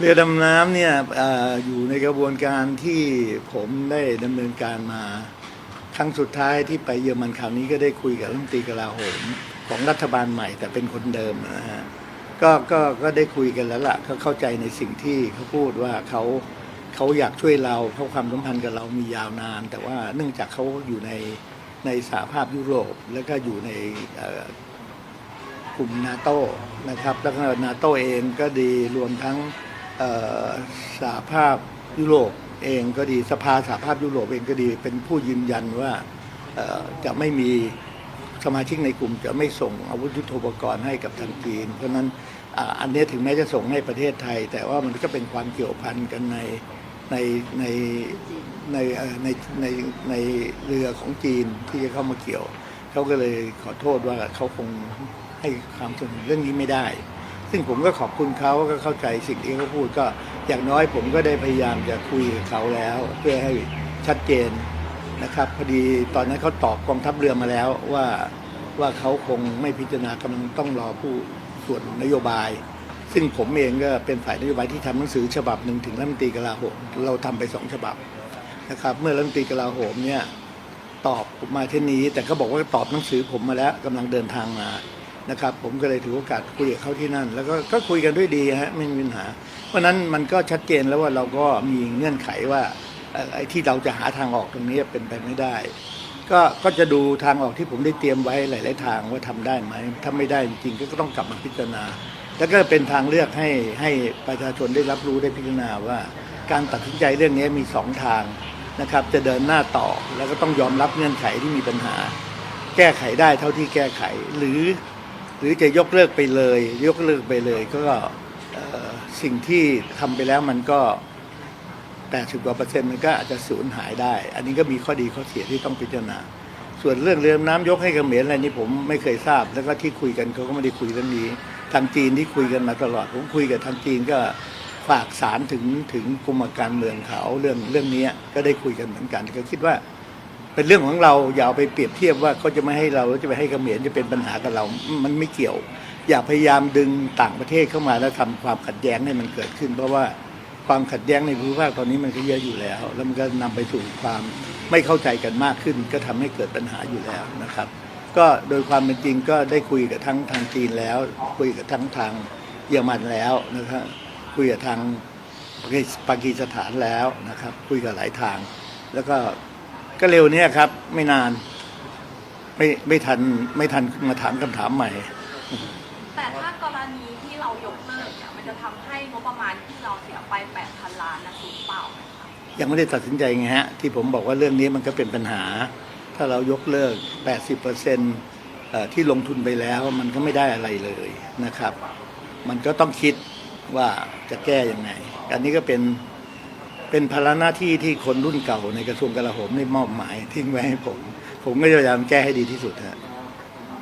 เรือดำน้ำเนี่ยออยู่ในกระบวนการที่ผมได้ดำเนินการมา ครั้งสุดท้ายที่ไปเยอรมันคราวนี้ก็ได้คุยกับรัฐมนตรีกลาโหมของรัฐบาลใหม่แต่เป็นคนเดิมนะฮะก็ก็ก็ได้คุยกันแล้วล่ะเขาเข้าใจในสิ่งที่เขาพูดว่าเขาเขาอยากช่วยเราเพราะความสัมพันธ์กับเรามียาวนาน แต่ว่าเนื่องจากเขาอยู่ในในสหภาพยุโรป แล้วก็อยู่ในกลุ่มนาโตนะครับ แล้วก็นาโตเองก็ดีรวมทั้ง สหภาพยุโรปเองก็ดีสภาสหภาพยุโรปเองก็ดีเป็นผู้ยืนยันว่าจะไม่มีสมาชิกในกลุ่มจะไม่ส่งอาวุธยุทโธปกรณ์ให้กับทางจีน เพราะนั้นอันนี้ถึงแม้จะส่งให้ประเทศไทย แต่ว่ามันก็เป็นความเกี่ยวพันกันในในในในในในในเรือของจีนที่จะเข้ามาเกี่ยว เขาก็เลยขอโทษว่าเขาคงให้ความสนเรื่องนี้ไม่ได้ ซึ่งผมก็ขอบคุณเขาก็เข้าใจสิ่งที่เขาพูดก็ อย่างน้อยผมก็ได้พยายามจะคุยกับเขาแล้ว เพื่อให้ชัดเจนนะครับพอดีตอนนั้นเขาตอบกองทัพเรือมาแล้วว่าว่าเขาคงไม่พิจารณากำลังต้องรอผู้ส่วนนโยบาย ซึ่งผมเองก็เป็นฝ่ายนโยบายที่ทำหนังสือฉบับหนึ่งถึงรัฐมนตรีกลาโหมเราทำไปสองฉบับนะครับ เมื่อรัฐมนตรีกลาโหมเนี่ยตอบมาเช่นนี้ แต่เขาบอกว่าตอบหนังสือผมมาแล้วกำลังเดินทางมา นะครับ ผมก็เลยถือโอกาสคุยกับเขาที่นั่น แล้วก็ก็คุยกันด้วยดีฮะไม่มีปัญหา เพราะนั้นมันก็ชัดเจนแล้วว่าเราก็มีเงื่อนไขว่าไอ้ที่เราจะหาทางออกตรงนี้เป็นไปไม่ได้ ก็ก็จะดูทางออกที่ผมได้เตรียมไว้หลาย ๆ ทางว่าทำได้ไหมถ้าไม่ได้จริงๆก็ต้องกลับมาพิจารณา แล้วก็เป็นทางเลือกให้ให้ประชาชนได้รับรู้ได้พิจารณาว่า การตัดสินใจเรื่องนี้มีสองทางนะครับ จะเดินหน้าต่อแล้วก็ต้องยอมรับเงื่อนไขที่มีปัญหา แก้ไขได้เท่าที่แก้ไขหรือ หรือจะยกเลิกไปเลย ยกเลิกไปเลยก็สิ่งที่ทำไปแล้วมันก็ 80กว่าเปอร์เซ็นต์มันก็อาจจะสูญหายได้ อันนี้ก็มีข้อดีข้อเสียที่ต้องพิจารณา ส่วนเรื่องเรือน้ำยกให้เขมรอะไรนี่ผมไม่เคยทราบ แล้วก็ที่คุยกันเขาก็ไม่ได้คุยเรื่องนี้ ทางจีนที่คุยกันมาตลอด ผมคุยกับทางจีนก็ฝากสารถึงถึงกรมการเมืองเขาเรื่องเรื่องนี้ก็ได้คุยกันเหมือนกันก็คิดว่า เป็นเรื่องของเราอย่าเอาไปเปรียบเทียบว่าเขาจะไม่ให้เราแล้วจะไปให้เขมรจะเป็นปัญหากับเรา มันไม่เกี่ยว อย่าพยายามดึงต่างประเทศเข้ามาแล้วทำความขัดแย้งให้มันเกิดขึ้น เพราะว่าความขัดแย้งในภูมิภาคตอนนี้มันก็เยอะอยู่แล้ว แล้วมันก็นำไปสู่ความไม่เข้าใจกันมากขึ้น ก็ทำให้เกิดปัญหาอยู่แล้วนะครับ ก็โดยความเป็นจริงก็ได้คุยกับทั้งทางจีนแล้ว คุยกับทั้งทางเยอรมันแล้วนะครับคุยกับทางปากีสถานแล้วนะครับ คุยกับหลายทาง แล้วก็ ก็เร็วเนี้ยครับ ไม่นาน ไม่ไม่ทันไม่ทันมาถามคำถามใหม่ แต่ถ้ากรณีที่เรายกเลิกเนี่ยมันจะทำให้งบประมาณที่เราเสียไป 8,000 ล้านนะสูญเปล่าไหมคะยังไม่ได้ตัดสินใจไงฮะ ที่ผมบอกว่าเรื่องนี้มันก็เป็นปัญหา ถ้าเรายกเลิก 80%เอ่อที่ลงทุนไปแล้วมันก็ไม่ได้อะไรเลยนะครับ มันก็ต้องคิดว่าจะแก้ยังไง อันนี้ก็เป็น เป็นภาระหน้าที่ที่คนรุ่นเก่าในกระทรวงกลาโหมได้มอบหมายทิ้งไว้ให้ผม ผมก็จะพยายามแก้ให้ดีที่สุดฮะ